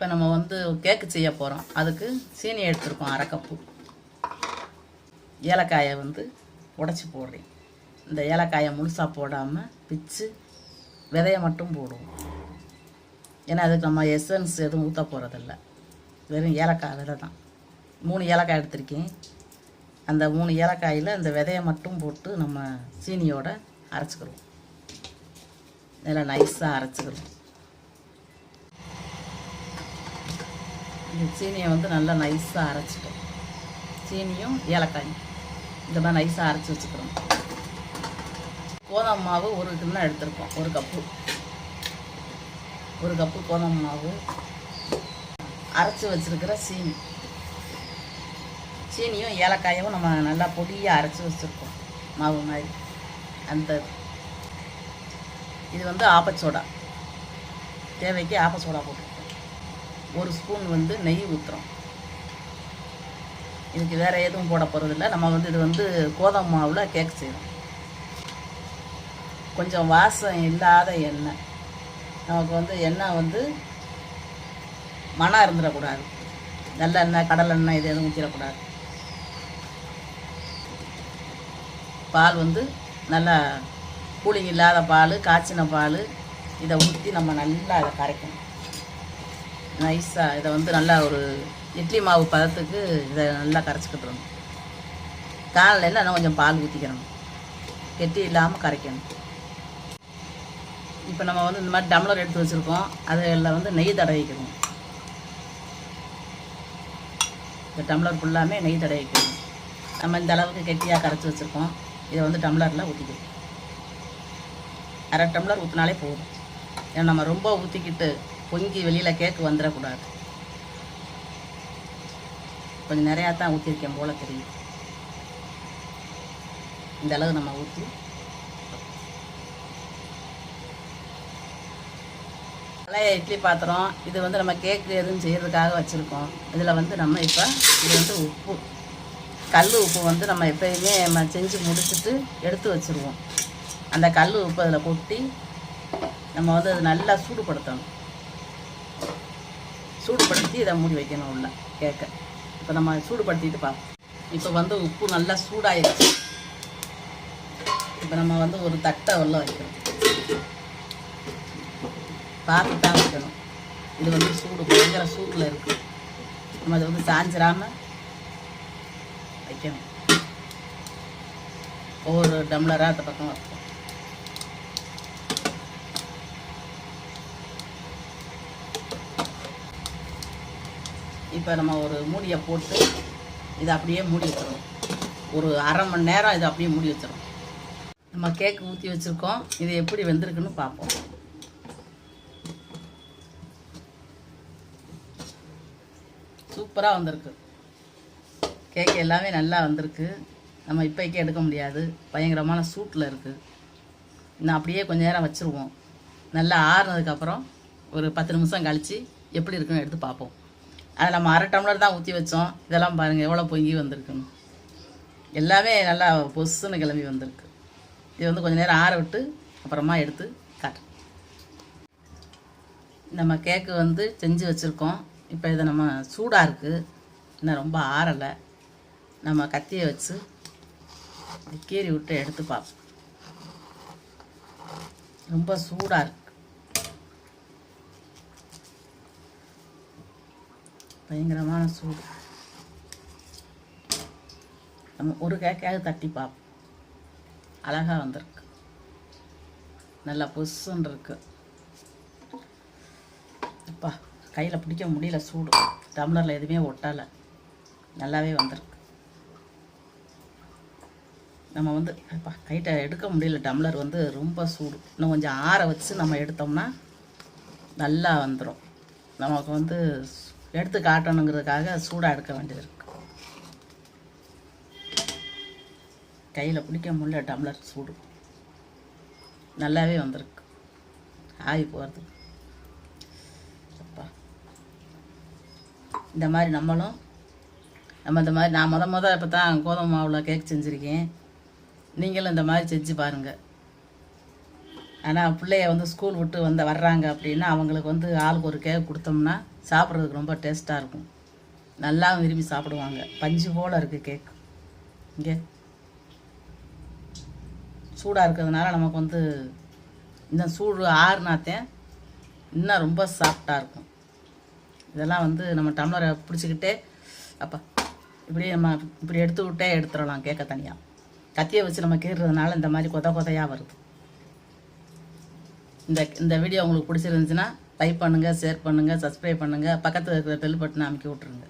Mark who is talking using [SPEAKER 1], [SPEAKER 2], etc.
[SPEAKER 1] இப்போ நம்ம வந்து கேக்கு செய்ய போகிறோம் அதுக்கு சீனி எடுத்துருக்கோம் அரை கப்பு ஏலக்காயை வந்து உடச்சி போடுறேன். இந்த ஏலக்காயை முழுசாக போடாமல் பிச்சு விதையை மட்டும் போடுவோம். ஏன்னா அதுக்கு நம்ம எசன்ஸ் எதுவும் ஊற்ற போகிறதில்ல வெறும் ஏலக்காய் விதை தான். மூணு ஏலக்காய் எடுத்திருக்கேன். அந்த மூணு ஏலக்காயில் அந்த விதையை மட்டும் போட்டு நம்ம சீனியோட அரைச்சிக்கிறோம். நல்லா நைஸாக அரைச்சிக்கிறோம். இந்த சீனியை வந்து நல்லா நைஸாக அரைச்சிட்டோம் சீனியும் ஏலக்காயும். இந்த மாதிரி நைஸாக அரைச்சி வச்சுக்கிறோம். கோதம் மாவு ஒரு கிண்ணம் எடுத்திருக்கோம் ஒரு கப்பு ஒரு கப்பு கோதம் மாவு. அரைச்சி வச்சுருக்கிற சீனி. சீனியும் ஏலக்காயும் நம்ம நல்லா பொடியாக அரைச்சி வச்சுருக்கோம். மாவு மாதிரி. அந்த இது. வந்து ஆப்பச்சோடா. தேவைக்கு ஆப்பச்சோடா போட்டு ஒரு ஸ்பூன் வந்து நெய் ஊற்றுறோம் இதுக்கு வேறு எதுவும் போட போகிறதில்ல நம்ம வந்து இது வந்து கோதுமை மாவில் கேக் செய்கிறோம் கொஞ்சம் வாசம் இல்லாத எண்ணெய். நமக்கு வந்து எண்ணெய் வந்து மனம் இருந்துடக்கூடாது. நல்லெண்ணெய் கடலெண்ணெய் இது எதுவும் ஊற்றிடக்கூடாது பால் வந்து நல்லா கூலிங் இல்லாத பால் காய்ச்சின பால் இதை ஊற்றி நம்ம நல்லா இதை கரைக்கணும். நைஸாக இதை வந்து நல்லா ஒரு இட்லி மாவு பதத்துக்கு இதை நல்லா கரைச்சிக்கிட்டுருணும் காலையில் இன்னும் கொஞ்சம் பால் ஊற்றிக்கிறணும் கெட்டி இல்லாமல் கரைக்கணும். இப்போ நம்ம வந்து இந்த மாதிரி டம்ளர் எடுத்து வச்சுருக்கோம். அதில் வந்து நெய் தடவிக்கணும் இந்த டம்ளர் ஃபுல்லாமே நெய் தடவிக்கணும் நம்ம இந்த அளவுக்கு கெட்டியாக கரைச்சி வச்சுருக்கோம். இதை வந்து டம்ளரில் ஊற்றிக்கணும் அரை டம்ளர் ஊற்றினாலே போதும். ஏன்னா நம்ம ரொம்ப ஊற்றிக்கிட்டு பொங்கி வெளியில் கேக்கு வந்துடக்கூடாது கொஞ்சம் நிறையா தான் ஊற்றிருக்கேன் போல் தெரியும் இந்த அளவு நம்ம ஊற்றி பழைய இட்லி பாத்திரம் இது வந்து நம்ம கேக்கு எதுவும் செய்கிறதுக்காக வச்சுருக்கோம். இதில் வந்து நம்ம இப்போ இது வந்து உப்பு. கல் உப்பு வந்து நம்ம எப்பயுமே நம்ம செஞ்சு முடிச்சுட்டு எடுத்து வச்சுருவோம். அந்த கல் உப்பு அதில் கொட்டி நம்ம வந்து அதை நல்லா சூடுபடுத்தணும். சூடுபடுத்தி இதை மூடி வைக்கணும் உள்ள கேக்க. இப்போ நம்ம சூடுபடுத்திட்டு பார்ப்போம் இப்போ வந்து உப்பு நல்லா சூடாயிடுச்சு இப்போ நம்ம வந்து ஒரு தட்டை உள்ள வைக்கணும். பார்த்து தான் வைக்கணும். இது வந்து சூடு பயங்கர சூட்டில் இருக்குது நம்ம அதை வந்து சாஞ்சிடாமல் வைக்கணும். ஒவ்வொரு டம்ளராக அந்த பக்கம் வைப்போம். இப்போ நம்ம ஒரு மூடியை போட்டு இதை அப்படியே மூடி வச்சிடும் ஒரு அரை மணி நேரம் இதை அப்படியே மூடி வச்சிடும் நம்ம கேக்கு ஊற்றி வச்சுருக்கோம். இது எப்படி வெந்திருக்குன்னு பார்ப்போம். சூப்பராக வந்திருக்கு. கேக் எல்லாமே நல்லா வந்திருக்கு. நம்ம இப்போக்கே எடுக்க முடியாது. பயங்கரமான சூட்டில் இருக்குது இன்னும் அப்படியே கொஞ்சம் நேரம் வச்சுருவோம். நல்லா ஆறுனதுக்கப்புறம் ஒரு பத்து நிமிஷம் கழித்து எப்படி இருக்குன்னு எடுத்து பார்ப்போம். அதை நம்ம அரை டம்ளர் தான் ஊற்றி வச்சோம். இதெல்லாம் பாருங்கள் எவ்வளோ பொங்கி வந்திருக்குன்னு. எல்லாமே நல்லா பொசுன்னு கிளம்பி வந்திருக்கு. இது வந்து கொஞ்ச நேரம் ஆற விட்டு அப்புறமா எடுத்து காட்டுறேன். நம்ம கேக்கு வந்து செஞ்சு வச்சுருக்கோம். இப்போ இதை நம்ம சூடாக இருக்குது இன்னும் ரொம்ப ஆறலை. நம்ம கத்தியை வச்சு கீறி விட்டு எடுத்து பார்ப்போம். ரொம்ப சூடாக இருக்குது பயங்கரமான சூடு. நம்ம ஒரு கேக்கையாவது தட்டி பார்ப்போம். அழகாக வந்திருக்கு. நல்லா பொசுன்னு இருக்கு. அப்பா கையில் பிடிக்க முடியல சூடு. டம்ளரில் எதுவுமே ஒட்டலை. நல்லாவே வந்திருக்கு. நம்ம வந்து அப்பா கைட்ட எடுக்க முடியல டம்ளர் வந்து ரொம்ப சூடு. இன்னும் கொஞ்சம் ஆற வச்சு நம்ம எடுத்தோம்னா நல்லா வந்துடும் நமக்கு வந்து எடுத்து காட்டணுங்கிறதுக்காக சூடாக எடுக்க வேண்டியது இருக்கு. கையில் பிடிக்க முடியல டம்ளர் சூடு. நல்லாவே வந்திருக்கு. ஆகி போகிறது அப்பா. இந்த மாதிரி நம்மளும் நம்ம இந்த மாதிரி நான் முத முத இப்போ தான் கோதுமை மாவில் கேக் செஞ்சுருக்கேன். நீங்களும் இந்த மாதிரி செஞ்சு பாருங்கள் ஆனால் பிள்ளைய வந்து ஸ்கூல் விட்டு வந்து வர்றாங்க அப்படின்னா அவங்களுக்கு வந்து ஆளுக்கு ஒரு கேக் கொடுத்தோம்னா சாப்பிட்றதுக்கு ரொம்ப டேஸ்ட்டாக இருக்கும். நல்லா விரும்பி சாப்பிடுவாங்க. பஞ்சு போல் இருக்குது கேக் இங்கே. சூடாக இருக்கிறதுனால நமக்கு வந்து இந்த சூடு ஆறுனாத்தேன் இன்னும் ரொம்ப சாஃப்டாக இருக்கும். இதெல்லாம் வந்து நம்ம டம்ளரை பிடிச்சிக்கிட்டே அப்பா இப்படி நம்ம இப்படி எடுத்துக்கிட்டே எடுத்துடலாம் கேட்க தனியாக கத்தியை வச்சு நம்ம கீறுறதுனால இந்த மாதிரி கொத கொதையாக வருது. இந்த இந்த வீடியோ உங்களுக்கு பிடிச்சிருந்துச்சுன்னா லைக் பண்ணுங்கள் ஷேர் பண்ணுங்கள் சப்ஸ்கிரைப் பண்ணுங்கள் பக்கத்தில் இருக்கிற பெல் பட்டனை அமைக்க விட்ருங்க